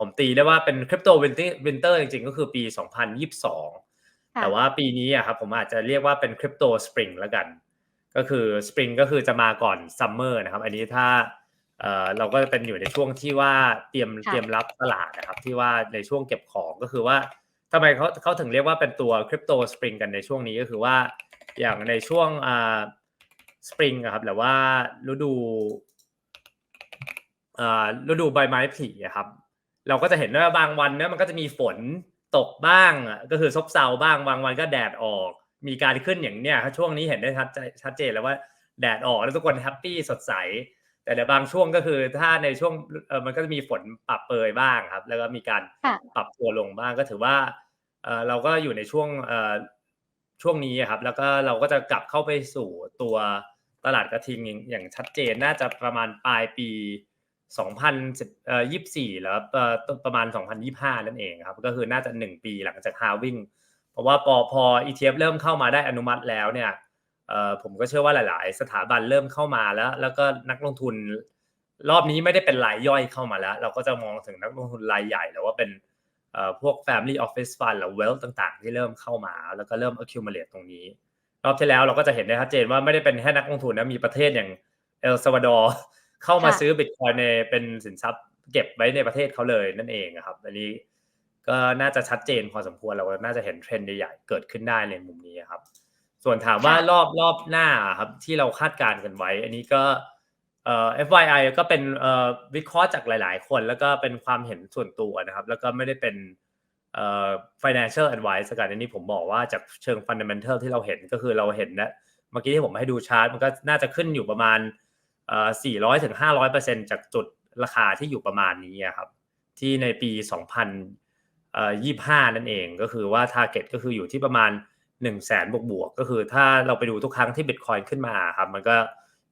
ผมตีได้ว่าเป็นคริปโตวินเตอร์วินเตอร์จริงๆ ก็คือปี 2022ค่ะแต่ว่าปีนี้อะครับผมอาจจะเรียกว่าเป็นคริปโตสปริงแล้วกัน ก็คือสปริงก็คือจะมาก่อนซัมเมอร์นะครับ อันนี้ถ้าเอ่อเราก็เป็นอยู่ในช่วงที่ว่าเตรียมค่ะเตรียมรับตลาดนะครับ ที่ว่าในช่วงเก็บของก็คือว่าทำไมเขาเขาถึงเรียกว่าเป็นตัวคริปโตสปริงกันในช่วงนี้ก็คือว่าอย่างในช่วงอ่าสปริงครับหรือว่าฤดูอ่าฤดูใบไม้ผลิอะครับ เราก็จะเห็นว่าบางวันเนี่ยมันก็จะมีฝนตกบ้างอะก็คือซบเซาบ้างบางวันก็แดดออก มีการขึ้นอย่างเนี้ยครับช่วงนี้เห็นได้ชัดชัดเจนแล้วว่าแดดออกแล้วทุกคนแฮปปี้สดใส แต่ในบางช่วงก็คือถ้าในช่วงเออมันก็จะมีฝนปรับเปรยบ้างครับ แล้วก็มีการค่ะปรับตัวลงบ้างก็ถือว่าเออเราก็อยู่ในช่วงเออช่วงนี้อะครับ แล้วก็เราก็จะกลับเข้าไปสู่ตัวตลาดกระทิงอย่างอย่างชัดเจนน่าจะประมาณปลายปี 2010เอ่อ24แล้วประมาณ 2025 นั่นเองครับ ก็คือน่าจะ 1 ปีหลังจากฮาวิ่งเพราะว่าพอพอ ETF เริ่มเข้ามาได้อนุมัติแล้วเนี่ยเอ่อผมก็เชื่อว่าหลาย ๆ สถาบันเริ่มเข้ามาแล้ว แล้วก็นักลงทุนรอบนี้ไม่ได้เป็นรายย่อยเข้ามาแล้ว เราก็จะมองถึงนักลงทุนรายใหญ่หรือว่าเป็นเอ่อพวก Family Office Fund หรือ Wealth ต่าง ๆ ที่เริ่มเข้ามา แล้วก็เริ่ม accumulate ตรงนี้ รอบที่แล้วเราก็จะเห็นได้ชัดเจนว่าไม่ได้เป็นแค่นักลงทุนนะมีประเทศอย่างเอลซาวาดอร์ เข้ามาค่ะซื้อบิตคอยในเป็นสินทรัพย์เก็บไว้ในประเทศเขาเลยนั่นเองอะครับ อันนี้ก็น่าจะชัดเจนพอสมควรเราก็น่าจะเห็นเทรนด์ใหญ่ๆเกิดขึ้นได้ในมุมนี้ครับ ส่วนถามว่าค่ะรอบรอบหน้าครับที่เราคาดการณ์กันไว้ อันนี้ก็เอ่อ FYI ก็เป็นเอ่อวิเคราะห์จากหลาย ๆ คน แล้วก็เป็นความเห็นส่วนตัวนะครับ แล้วก็ไม่ได้เป็นเอ่อ financial advice กันอันนี้ผมบอกว่าจากเชิง fundamental ที่เราเห็นก็คือเราเห็นนะเมื่อกี้ที่ผมให้ดูชาร์ตมันก็น่าจะขึ้นอยู่ประมาณ เอ่อ400ถึง500เปอร์เซ็นจากจุดราคาที่อยู่ประมาณนี้ครับ ที่ในปี2025นั่นเองก็คือว่า target ก็คืออยู่ที่ประมาณ1 0 0 0 0แสนบวกบวกๆก็คือถ้าเราไปดูทุกครั้งที่ Bitcoin ขึ้นมาครับมันก็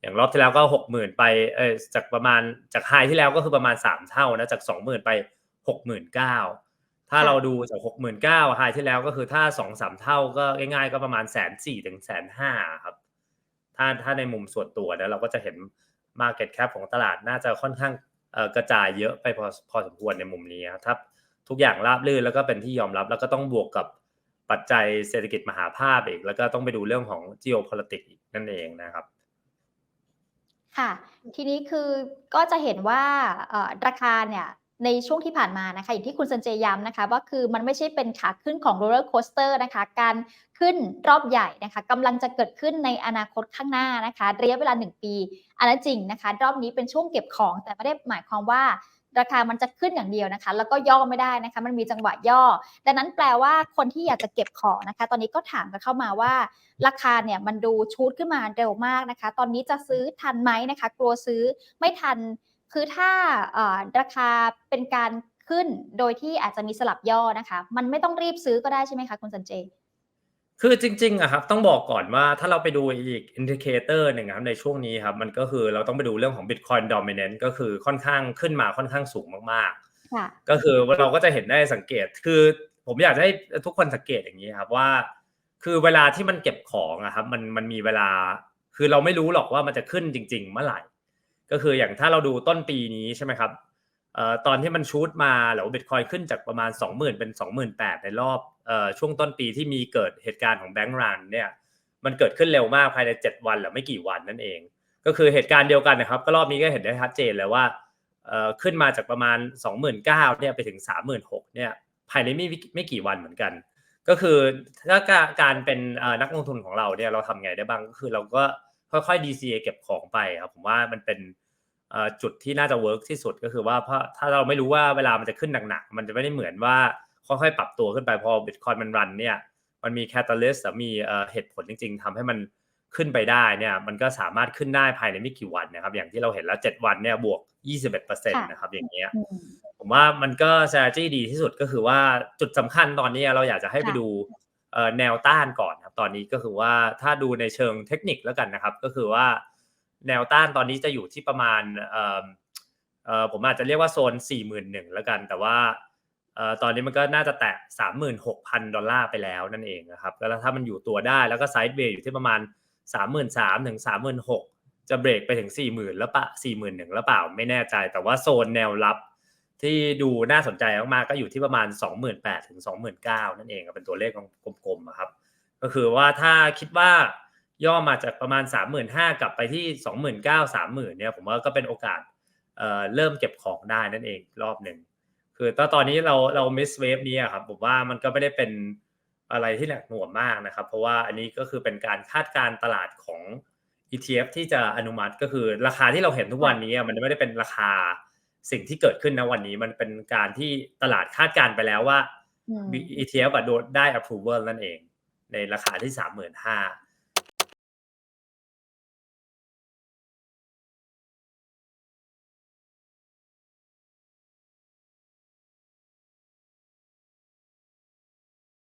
อย่างรอบที่แล้วก็60,000ไปเออจากประมาณจากไฮที่แล้วก็คือประมาณ 3 เท่านะจาก 20,000 ไป 69,000 ถ้าเราดูจาก69,000ไฮที่แล้วก็คือถ้า 2-3 เท่าก็ง่ายๆ ก็ประมาณแสนสี่ถึงแสนห้าครับถ้าถ้าในมุมส่วนตัวนะเราก็จะเห็น Market Cap ของตลาดน่าจะค่อนข้างกระจายเยอะไปพอพอสมควรในมุมนี้ครับถ้าทุกอย่างราบรื่นแล้วก็เป็นที่ยอมรับ แล้วก็ต้องบวกกับปัจจัยเศรษฐกิจมหาภาพอีก แล้วก็ต้องไปดูเรื่องของ geopolitics อีกนั่นเองนะครับค่ะ ทีนี้คือก็จะเห็นว่าราคาเนี่ย ในช่วงที่ผ่านมานะคะอย่างที่คุณสันเจย้ำนะคะว่าคือมันไม่ใช่เป็นขาขึ้นของโรลเลอร์โคสเตอร์นะคะการขึ้นรอบใหญ่นะคะกำลังจะเกิดขึ้นในอนาคตข้างหน้านะคะระยะเวลา 1 ปี อันนั้นจริงนะคะรอบนี้เป็นช่วงเก็บของ แต่ไม่ได้หมายความว่าราคามันจะขึ้นอย่างเดียวนะคะ แล้วก็ย่อไม่ได้นะคะ มันมีจังหวะย่อ ดังนั้นแปลว่าคนที่อยากจะเก็บของนะคะ ตอนนี้ก็ถามกันเข้ามาว่า ราคาเนี่ยมันดูชูดขึ้นมาเร็วมากนะคะ ตอนนี้จะซื้อทันไหมนะคะ กลัวซื้อไม่ทัน คือถ้าเอ่อราคาเป็นการขึ้นโดยที่อาจจะมีสลับย่อนะคะ มันไม่ต้องรีบซื้อก็ได้ใช่ไหมคะคุณสันเจ คือจริงๆอะครับต้องบอกก่อนว่าถ้าเราไปดูอีกอินดิเคเตอร์หนึ่งนะครับในช่วงนี้ครับมันก็คือเราต้องไปดูเรื่องของ Bitcoin Dominance ก็คือค่อนข้างขึ้นมาค่อนข้างสูงมากๆค่ะก็คือว่าเราก็จะเห็นได้สังเกตคือผมอยากจะให้ทุกคนสังเกตอย่างนี้ครับว่า คือเวลาที่มันเก็บของอะครับมันมันมีเวลา คือเราไม่รู้หรอกว่ามันจะขึ้นจริง ๆ เมื่อไหร่ ก็คืออย่างถ้าเราดูต้นปีนี้ใช่ไหมครับเอ่อตอนที่มันชูดมาหรือบิตคอยขึ้นจากประมาณ 20,000 เป็น 28,000ในรอบเอ่อช่วงต้นปีที่มีเกิดเหตุการณ์ของแบงก์รันเนี่ยมันเกิดขึ้นเร็วมากภายใน 7 วันหรือไม่กี่วันนั่นเอง ก็คือเหตุการณ์เดียวกันนะครับก็รอบนี้ก็เห็นได้ชัดเจนเลยว่าเอ่อขึ้นมาจากประมาณ 29,000เนี่ยไปถึง 36,000เนี่ยภายในไม่ไม่กี่วันเหมือนกัน ก็คือถ้าการเป็นนักลงทุนของเราเนี่ยเราทำไงได้บ้างก็คือเราก็ ค่อยๆ DCA เก็บของไปครับผมว่ามันเป็นเอ่อจุดที่น่าจะเวิร์กที่สุดก็คือว่าเพราะถ้าเราไม่รู้ว่าเวลามันจะขึ้นหนักๆ มันจะไม่ได้เหมือนว่าค่อยๆ ปรับตัวขึ้นไปพอบิตคอยมันรันเนี่ยมันมีแคตตาลิสต์มีเอ่อเหตุผลจริง ๆทำให้มันขึ้นไปได้เนี่ยมันก็สามารถขึ้นได้ภายในไม่กี่วันนะครับอย่างที่เราเห็นแล้ว 7 วันเนี่ยบวก 21%นะครับอย่างเงี้ยอืมผมว่ามันก็ strategy ดีที่สุดก็คือว่าจุดสำคัญตอนนี้เราอยากจะให้ไปค่ะดูเอ่อ แนวต้านก่อนครับตอนนี้ก็คือว่าถ้าดูในเชิงเทคนิคแล้วกันนะครับ ก็คือว่าแนวต้านตอนนี้จะอยู่ที่ประมาณผมอาจจะเรียกว่าโซน 41,000แล้วกัน แต่ว่าตอนนี้มันก็น่าจะแตะ 36,000 ดอลลาร์ไปแล้วนั่นเองนะครับแล้วถ้ามันอยู่ตัวได้แล้วก็ไซด์เวย์อยู่ที่ประมาณ 33,000ถึง36,000 จะเบรกไปถึง 40,000 แล้วปะ41,000 แล้วเปล่าไม่แน่ใจ แต่ว่าโซนแนวรับ ที่ดูน่าสนใจมากๆก็อยู่ที่ประมาณ 28,000ถึง29,000 นั่นเองเป็นตัวเลขกลมๆครับ ก็คือว่าถ้าคิดว่าย่อมาจากประมาณ 35,000 กลับไปที่ 29,000 30,000 เนี่ยผมว่าก็เป็นโอกาสเเริ่มเก็บของได้นั่นเองรอบหนึ่งคือตอนตอนนี้เราเรามิสเวฟนี้ครับผมว่ามันก็ไม่ได้เป็นอะไรที่หนักหน่วงมากนะครับ เพราะว่าอันนี้ก็คือเป็นการคาดการตลาดของ ETF ที่จะอนุมัติก็คือราคาที่เราเห็นทุกวันนี้มันไม่ได้เป็นราคา สิ่งที่เกิดขึ้นณวันนี้มันเป็นการที่ตลาดคาดการณ์ไปแล้วว่าอืม ETF อะโดนได้ approval นั่นเอง ในราคาที่35,000